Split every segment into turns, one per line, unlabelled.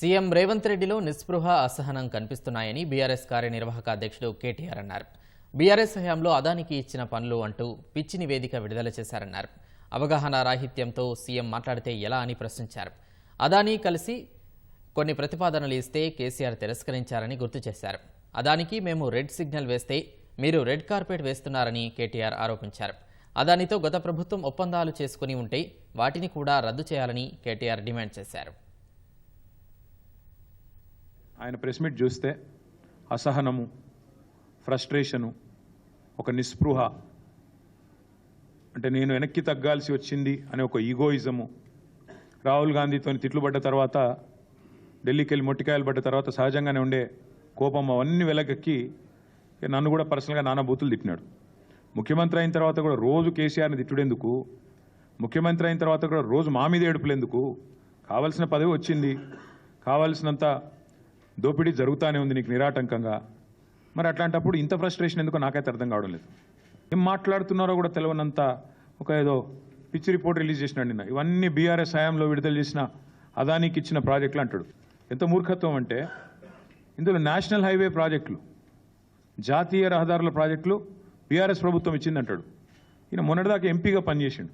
CM Revanth రెడ్డిలో నిస్పృహ అసహనం కనిపిస్తున్నాయని BRS కార్యనిర్వాహక అధ్యక్షుడు కేటీఆర్ అన్నారు. బీఆర్ఎస్ హయాంలో అదానికి ఇచ్చిన పనులు అంటూ పిచ్చి నివేదిక విడుదల చేశారన్నారు. అవగాహన రాహిత్యంతో సీఎం మాట్లాడితే ఎలా అని ప్రశ్నించారు. అదానీ కలిసి కొన్ని ప్రతిపాదనలు ఇస్తే కేసీఆర్ తిరస్కరించారని గుర్తు చేశారు. అదానికి మేము రెడ్ సిగ్నల్ వేస్తే మీరు రెడ్ కార్పెట్ వేస్తున్నారని కేటీఆర్ ఆరోపించారు. అదానితో గత ప్రభుత్వం ఒప్పందాలు చేసుకుని ఉంటే వాటిని కూడా రద్దు చేయాలని కేటీఆర్ డిమాండ్ చేశారు.
ఆయన ప్రెస్ మీట్ చూస్తే అసహనము ఫ్రస్ట్రేషను ఒక నిస్పృహ. అంటే నేను వెనక్కి తగ్గాల్సి వచ్చింది అనే ఒక ఈగోయిజము. రాహుల్ గాంధీతో తిట్లు పడ్డ తర్వాత ఢిల్లీకి వెళ్ళి మొట్టికాయలు పడ్డ తర్వాత సహజంగానే ఉండే కోపం అవన్నీ వెలకెక్కి నన్ను కూడా పర్సనల్గా నానా బూతులు తిట్టినాడు. ముఖ్యమంత్రి అయిన తర్వాత కూడా రోజు కేసీఆర్ని తిట్టుడెందుకు? ముఖ్యమంత్రి అయిన తర్వాత కూడా రోజు మా మీద ఏడుపులేందుకు? కావలసిన పదవి వచ్చింది. కావాల్సినంత దోపిడీ జరుగుతూనే ఉంది నీకు నిరాటంకంగా. మరి అట్లాంటప్పుడు ఇంత ఫ్రస్ట్రేషన్ ఎందుకో నాకైతే అర్థం కావడం లేదు. ఏం మాట్లాడుతున్నారో కూడా తెలియనంత ఒక ఏదో పిచ్చి రిపోర్ట్ రిలీజ్ చేసినాడు నిన్న. ఇవన్నీ బీఆర్ఎస్ హయాంలో విడుదల చేసిన అదానికి ఇచ్చిన ప్రాజెక్టులు అంటాడు. ఎంత మూర్ఖత్వం అంటే ఇందులో నేషనల్ హైవే ప్రాజెక్టులు జాతీయ రహదారుల ప్రాజెక్టులు బీఆర్ఎస్ ప్రభుత్వం ఇచ్చిందంటాడు. ఈయన మొన్నటిదాకా ఎంపీగా పనిచేసిండు.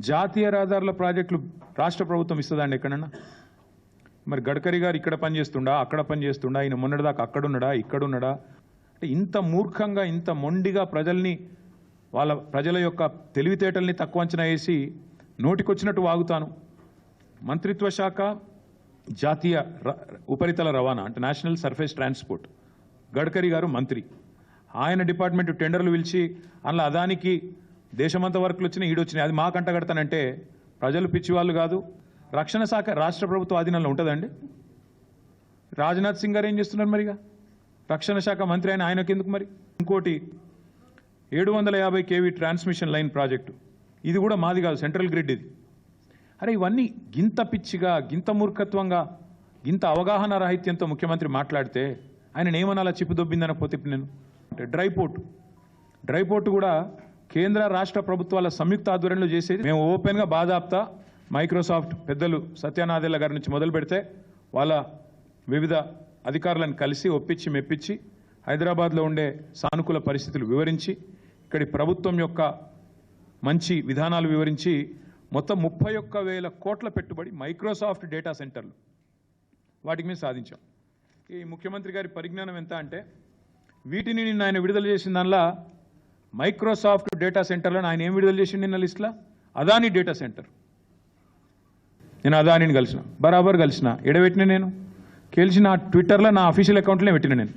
జాతీయ రహదారుల ప్రాజెక్టులు రాష్ట్ర ప్రభుత్వం ఇస్తుందండి ఎక్కడన్నా? మరి గడ్కరీ గారు ఇక్కడ పనిచేస్తుండా అక్కడ పని చేస్తుండా? ఆయన మొన్నటిదాకా అక్కడున్నాడా? ఇక్కడున్నాడా? అంటే ఇంత మూర్ఖంగా ఇంత మొండిగా ప్రజల్ని వాళ్ళ ప్రజల యొక్క తెలివితేటల్ని తక్కువ అంచనా వేసి నోటికొచ్చినట్టు వాగుతాను. మంత్రిత్వ శాఖ జాతీయ ర- ఉపరితల రవాణా అంటే నేషనల్ సర్ఫేస్ ట్రాన్స్పోర్ట్. గడ్కరీ గారు మంత్రి. ఆయన డిపార్ట్మెంట్ టెండర్లు పిలిచి అందులో అదానికి దేశమంతా వర్కులు వచ్చినాయి ఈడొచ్చినాయి. అది మా కంట కడతానంటే ప్రజలు పిచ్చివాళ్ళు కాదు. రక్షణ శాఖ రాష్ట్ర ప్రభుత్వ ఆధీనంలో ఉంటుందండి రాజ్నాథ్ సింగ్ గారు ఏం చేస్తున్నారు మరిగా? రక్షణ శాఖ మంత్రి అయిన ఆయనకి ఎందుకు మరి? ఇంకోటి ఏడు వందల యాభై కేవీ ట్రాన్స్మిషన్ లైన్ ప్రాజెక్టు. ఇది కూడా మాది కాదు సెంట్రల్ గ్రిడ్ ఇది. అరే ఇవన్నీ గింత పిచ్చిగా గింత మూర్ఖత్వంగా గింత అవగాహన రాహిత్యంతో ముఖ్యమంత్రి మాట్లాడితే ఆయన ఏమనాలా చిప్పుదొబ్బిందని పోతే ఇప్పుడు నేను? అంటే డ్రై పోర్ట్. డ్రై పోర్ట్ కూడా కేంద్ర రాష్ట్ర ప్రభుత్వాల సంయుక్త ఆధ్వర్యంలో చేసేది. మేము ఓపెన్గా బాధాప్తా మైక్రోసాఫ్ట్ పెద్దలు సత్యనాథేళ్ళ గారి నుంచి మొదలు పెడితే వాళ్ళ వివిధ అధికారులను కలిసి ఒప్పించి మెప్పించి హైదరాబాద్లో ఉండే సానుకూల పరిస్థితులు వివరించి ఇక్కడి ప్రభుత్వం యొక్క మంచి విధానాలు వివరించి మొత్తం ముప్పై ఒక్క వేల కోట్ల పెట్టుబడి మైక్రోసాఫ్ట్ డేటా సెంటర్లు వాటికి మేము సాధించాం. ఈ ముఖ్యమంత్రి గారి పరిజ్ఞానం ఎంత అంటే వీటిని నిన్న ఆయన విడుదల చేసిన దానిలో మైక్రోసాఫ్ట్ డేటా సెంటర్లను ఆయన ఏం విడుదల చేసిండు నిన్న లిస్టులో? Adani data centre. నేను అదానిని కలిసిన బరాబర్ కలిసిన ఎడబెట్టిన నేను. కలిసి నా ట్విట్టర్లో నా అఫీషియల్ అకౌంట్లోనే పెట్టిన నేను.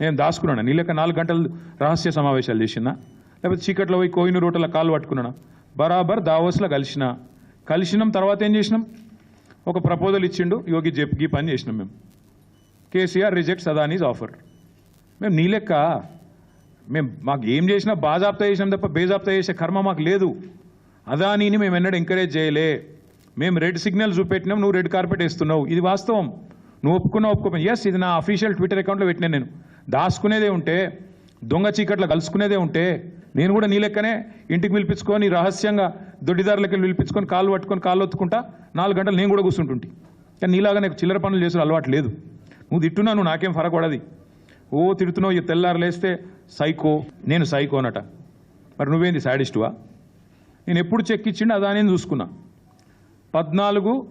నేను దాచుకున్నాను? నీ లెక్క నాలుగు గంటలు రహస్య సమావేశాలు చేసినా లేకపోతే చీకట్లో పోయి కోయినూరు రోటల కాలు పట్టుకున్నాను? బరాబర్ దావోస్లో కలిసిన. కలిసినాం తర్వాత ఏం చేసినాం? ఒక ప్రపోజల్ ఇచ్చిండు యోగి చెప్పి పని చేసినాం మేము. KCR rejects Adani's offer. మేము నీ లెక్క మేము మాకు ఏం చేసినా బాజాప్తా చేసినాం తప్ప బేజాప్తా చేసే కర్మ మాకు లేదు. అదానీని మేము ఎన్నడూ ఎంకరేజ్ చేయలే. మేము రెడ్ సిగ్నల్ చూపెట్టినాం నువ్వు రెడ్ కార్పెట్ వేస్తున్నావు. ఇది వాస్తవం. నువ్వు ఒప్పుకున్నావు ఒప్పుకోమని ఎస్ ఇది నా అఫీషియల్ ట్విట్టర్ అకౌంట్లో పెట్టినా నేను. దాచుకునేదే ఉంటే దొంగ చీకట్లో కలుసుకునేదే ఉంటే నేను కూడా నీ లెక్కనే ఇంటికి పిలిపించుకొని రహస్యంగా దొడ్డిదారులకి వెళ్ళి పిలిపించుకొని కాళ్ళు పట్టుకొని కాళ్ళు ఒత్తుకుంటా నాలుగు గంటలు నేను కూడా కూర్చుంటుంటి. కానీ నీలాగా నాకు చిల్లర పనులు చేసిన అలవాటు లేదు. నువ్వు తిట్టున్నా నువ్వు నాకేం ఫరక పడది ఓ తిడుతున్నావు ఈ తెల్లారు లేస్తే సైకో నేను సైకో అనట మరి నువ్వేంది సాడిస్టువా నేను ఎప్పుడు చెక్ ఇచ్చిండు అదాని చూసుకున్నా. పద్నాలుగు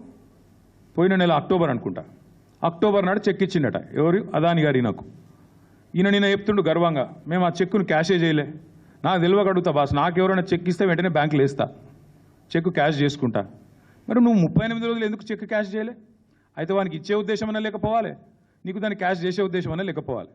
పోయిన నెల అక్టోబర్ అనుకుంటా. అక్టోబర్ నాడు చెక్ ఇచ్చిండట. ఎవరు? అదాని గారి నాకు. ఈయన నిన్న చెప్తుండు గర్వంగా మేము ఆ చెక్కును క్యాషే చేయలే. నాకు తెలియగడుగుతా బాస్ నాకు ఎవరైనా చెక్ ఇస్తే వెంటనే బ్యాంకులో వేస్తా. చెక్ క్యాష్ చేసుకుంటా. మరి నువ్వు ముప్పై ఎనిమిది రోజులు ఎందుకు చెక్ క్యాష్ చేయలే? అయితే వానికి ఇచ్చే ఉద్దేశం అన్నా లేకపోవాలి. నీకు దాన్ని క్యాష్ చేసే ఉద్దేశం అన్నా లేకపోవాలి.